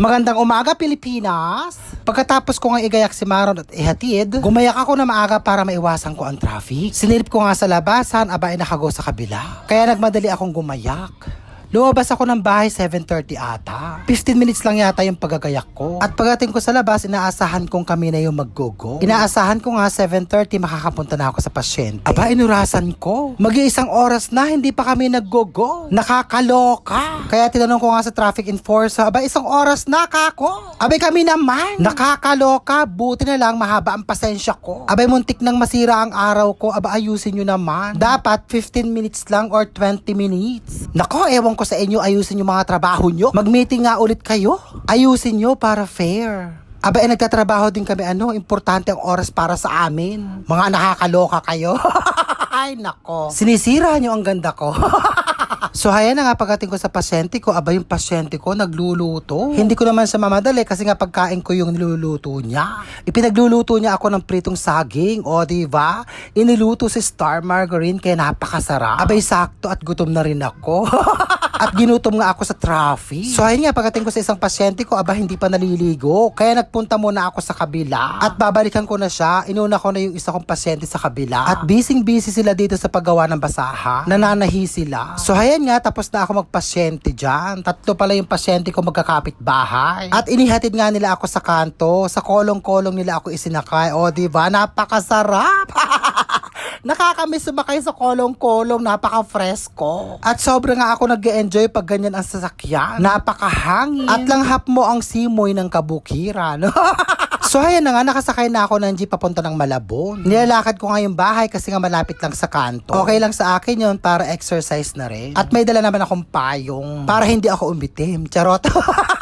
Magandang umaga, Pilipinas! Pagkatapos ko nga igayak si Maron at ihatid, gumayak ako na maaga para maiwasan ko ang traffic. Sinilip ko nga sa labasan, aba ay nakago sa kabila. Kaya nagmadali akong gumayak. Lumabas ako ng bahay 7.30 ata. 15 minutes lang yata yung pagagayak ko. At pagdating ko sa labas, inaasahan kong kami na yung maggogo. Inaasahan ko nga 7.30 makakapunta na ako sa pasyente. Aba, inurasan ko. Mag-iisang oras na, hindi pa kami naggogo. Nakakaloka. Kaya tinanong ko nga sa traffic enforcer, aba, isang oras na kako. Abay kami naman. Nakakaloka. Buti na lang mahaba ang pasensya ko. Abay, muntik nang masira ang araw ko. Aba, ayusin nyo naman. Dapat 15 minutes lang or 20 minutes. Nako, ewan ko sa inyo, ayusin yung mga trabaho nyo. Mag-meeting nga ulit kayo. Ayusin nyo para fair. Aba, eh, nagtatrabaho din kami, ano, importante ang oras para sa amin. Mga nakakaloka kayo. Ay, nako. Sinisira nyo ang ganda ko. So, haya na nga pagdating ko sa pasyente ko, aba yung pasyente ko nagluluto. Hindi ko naman siya mamadali kasi nga pagkain ko yung niluluto niya. Ipinagluluto niya ako ng pritong saging, o di ba? Iniluto si Star Margarine kaya napakasarap. Abay sakto at gutom na rin ako. at ginutom nga ako sa traffic. So ayun nga, pagdating ko sa isang pasyente ko, aba hindi pa naliligo. Kaya nagpunta muna ako sa kabila. At babalikan ko na siya, inuna ko na yung isa kong pasyente sa kabila. At busy-busy sila dito sa paggawa ng basaha. Nananahi sila. So ayan nga, tapos na ako magpasyente dyan. Tatlo pala yung pasyente ko magkakapit bahay. At inihatid nga nila ako sa kanto. Sa kolong-kolong nila ako isinakay. O, di ba? Napakasarap! Nakakamiss sumakay sa kolong-kolong, napaka-fresco. At sobrang nga ako nag enjoy pag ganyan ang sasakyan. Napakahangin. At langhap mo ang simoy ng kabukiran. So ayan na nga, nakasakay na ako ng jeep papunta ng Malabon. Nilalakad ko nga yung bahay kasi nga malapit lang sa kanto. Okay lang sa akin yun para exercise na rin. At may dala naman akong payong para hindi ako umitim. Charot.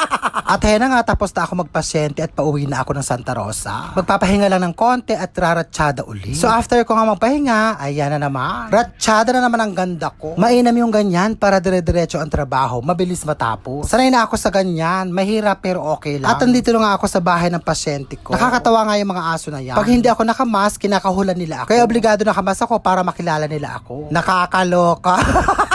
At ayan na nga, tapos na ako magpasyente at pauwi na ako ng Santa Rosa. Magpapahinga lang ng konti at raratsyada uli. So after ko nga magpahinga, ayan na naman. Ratsyada na naman ang ganda ko. Mainam yung ganyan para dire-diretso ang trabaho. Mabilis matapos. Sanay na ako sa ganyan. Mahirap pero okay lang. At andito na nga ako sa bahay ng pasyente ko. Nakakatawa nga yung mga aso na yan. Pag hindi ako nakamas, kinakahulan nila ako. Kaya obligado nakamas ako para makilala nila ako. Nakakaloka.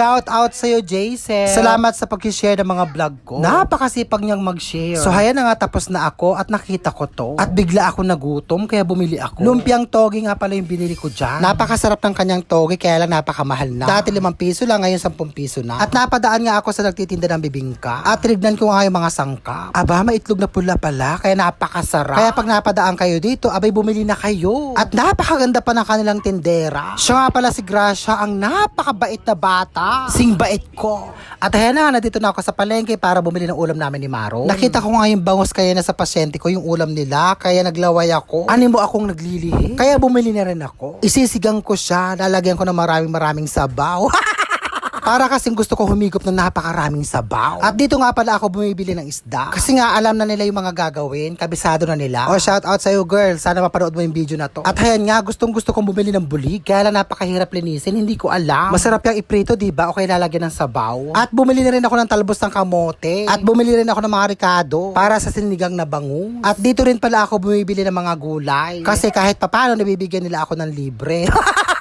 Shout out sa'yo, Jason. Salamat sa pag-share ng mga vlog ko. Napakasipag niyang mag-share. So, haya na nga tapos na ako at nakita ko to. At bigla ako nagutom kaya bumili ako. Lumpiang togi nga pala yung binili ko dyan. Napakasarap ng kanyang togi kaya lang napakamahal na. Dati 5 piso lang, ngayon 10 piso na. At napadaan nga ako sa nagtitinda ng bibingka. At tinignan ko nga yung mga sangka. Aba, may itlog na pula pala kaya napakasarap. Kaya pag napadaan kayo dito, abay bumili na kayo. At napakaganda pa ng kanilang tindera. Siya nga pala si Gracia, ang napakabait na bata. Sing bait ko. At ayan na, nandito na ako sa palengke para bumili ng ulam namin ni Maro. Nakita ko nga yung bangos kaya na sa pasyente ko yung ulam nila, kaya naglaway ako. Animo akong naglilihi. Kaya bumili na rin ako. Isisigang ko siya, lalagyan ko ng maraming maraming sabaw. Para kasing gusto ko humigop ng napakaraming sabaw. At dito nga pala ako bumibili ng isda. Kasi nga alam na nila yung mga gagawin, kabisado na nila. O shout out sa'yo girl, sana mapanood mo yung video na to. At ayan nga, gustong gusto kong bumili ng bulig, kaya lang napakahirap linisin, hindi ko alam. Masarap yung iprito, di ba? O kaya lalagyan ng sabaw. At bumili na rin ako ng talbos ng kamote. At bumili rin ako ng mga ricado para sa sinigang na bangus. At dito rin pala ako bumibili ng mga gulay. Kasi kahit papano nabibigyan nila ako ng libre.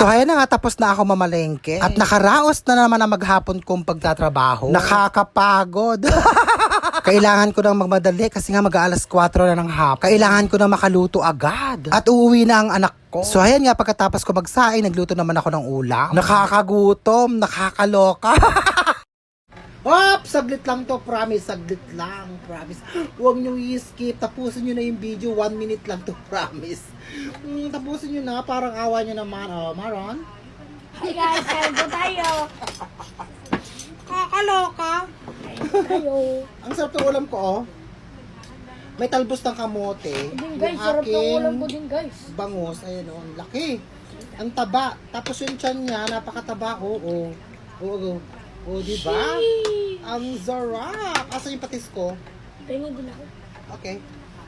So ayan na nga, tapos na ako mamalengke. At nakaraos na naman ang maghapon kong pagtatrabaho. Nakakapagod. Kailangan ko nang magmadali kasi nga mag-aalas 4 na ng hapon. Kailangan ko na makaluto agad. At uuwi na ang anak ko. So ayan nga, pagkatapos ko magsaing, nagluto naman ako ng ulam. Nakakagutom, nakakaloka. Hop! Saglit lang to, promise. Saglit lang, promise. Huwag nyo i-skip. Tapusin nyo na yung video. One minute lang to, promise. Mm, tapusin nyo na. Parang awa nyo naman. Oh, Maron? Hi guys, kain po tayo. Kakaloka. Tayo. Ang sarap ng ulam ko, oh. May talbos ng kamote. Din guys, Yung sarap ng aking ulam ko din guys. Bangus, ayun, oh. Ang laki. Ang taba. Tapos yung tiyan niya, napakataba. Oo, oo. Oo, oo. Oo, di ba? Ang sarap. Asa yung patis ko? Din ako. Okay.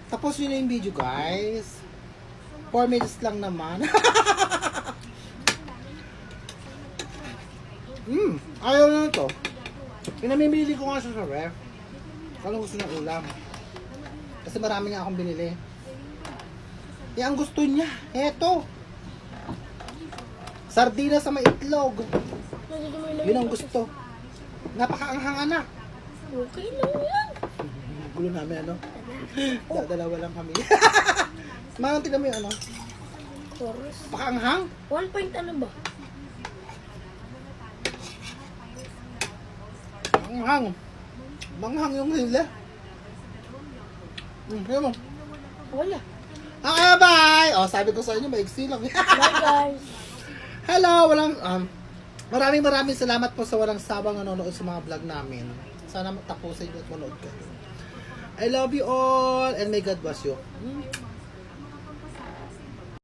Tapos yun na yung video, guys. 4 minutes lang naman. Hmm, ayaw na to. Pinamimili ko nga siya sa ref. Kala gusto ng ulam. Kasi marami nga akong binili. Eh, ang gusto niya, eto. Sardina sa may itlog. Yun ang gusto. Napakaanghang anak. Okay lang yan. gulo namin, ano? Da- dalawa lang kami. Manong, tignan mo yung ano? Chorus. Pakaanghang? One point ano ba? Manghang. Manghang yung hila. Hmm, kaya mo. Wala. Okay, bye! Oh, sabi ko sa inyo, maiksi lang. Bye guys. Hello, walang, um, maraming maraming salamat po sa walang sabang nanonood sa mga vlog namin. Sana tapusin niyo at manood kayo. I love you all and may God bless you.